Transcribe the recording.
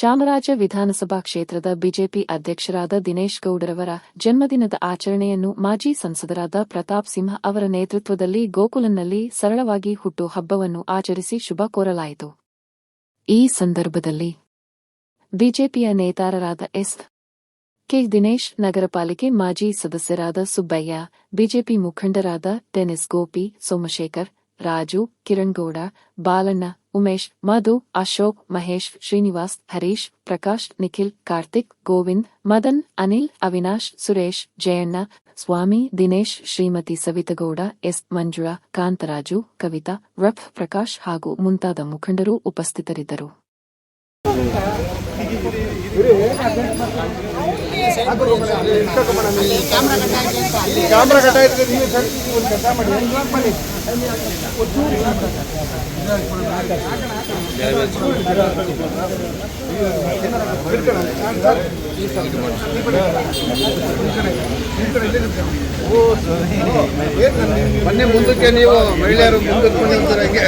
ಚಾಮರಾಜ ವಿಧಾನಸಭಾ ಕ್ಷೇತ್ರದ ಬಿಜೆಪಿ ಅಧ್ಯಕ್ಷರಾದ ದಿನೇಶ್ ಗೌಡರವರ ಜನ್ಮದಿನದ ಆಚರಣೆಯನ್ನು ಮಾಜಿ ಸಂಸದರಾದ ಪ್ರತಾಪ್ ಸಿಂಹ ಅವರ ನೇತೃತ್ವದಲ್ಲಿ ಗೋಕುಲನಲ್ಲಿ ಸರಳವಾಗಿ ಹುಟ್ಟು ಹಬ್ಬವನ್ನು ಆಚರಿಸಿ ಶುಭ ಕೋರಲಾಯಿತು. ಈ ಸಂದರ್ಭದಲ್ಲಿ ಬಿಜೆಪಿಯ ನೇತಾರರಾದ ಎಸ್. ಕೆ. ದಿನೇಶ್, ನಗರಪಾಲಿಕೆ ಮಾಜಿ ಸದಸ್ಯರಾದ ಸುಬ್ಬಯ್ಯ, ಬಿಜೆಪಿ ಮುಖಂಡರಾದ ಟೆನಿಸ್ ಗೋಪಿ ಸೋಮಶೇಖರ್, ರಾಜು ಕಿರಣ್ಗೌಡ ಬಾಲಣ್ಣ ಉಮೇಶ್, ಮಧು, ಅಶೋಕ್, ಮಹೇಶ್, ಶ್ರೀನಿವಾಸ್, ಹರೀಶ್, ಪ್ರಕಾಶ್, ನಿಖಿಲ್, ಕಾರ್ತಿಕ್, ಗೋವಿಂದ್, ಮದನ್, ಅನಿಲ್, ಅವಿನಾಶ್, ಸುರೇಶ್, ಜಯಣ್ಣ, ಸ್ವಾಮಿ, ದಿನೇಶ್, ಶ್ರೀಮತಿ ಸವಿತಗೌಡ, ಎಸ್, ಮಂಜುಳಾ, ಕಾಂತರಾಜು, ಕವಿತಾ, ರಫ್, ಪ್ರಕಾಶ್ ಹಾಗೂ ಮುಂತಾದ ಮುಖಂಡರು ಉಪಸ್ಥಿತರಿದ್ದರು. ಕ್ಯಾಮ್ರಾ ಕಟ್ಟ ಇರ್ತದೆ ನೀವು ಸರ್ ಒಂದು ಕೆಲಸ ಮಾಡಿ ಬನ್ನಿ ಬನ್ನಿ ಮುಂದಕ್ಕೆ ನೀವು ಮಹಿಳೆಯರು ಮುಂದಕ್ಕೆ ಹಂಗೆ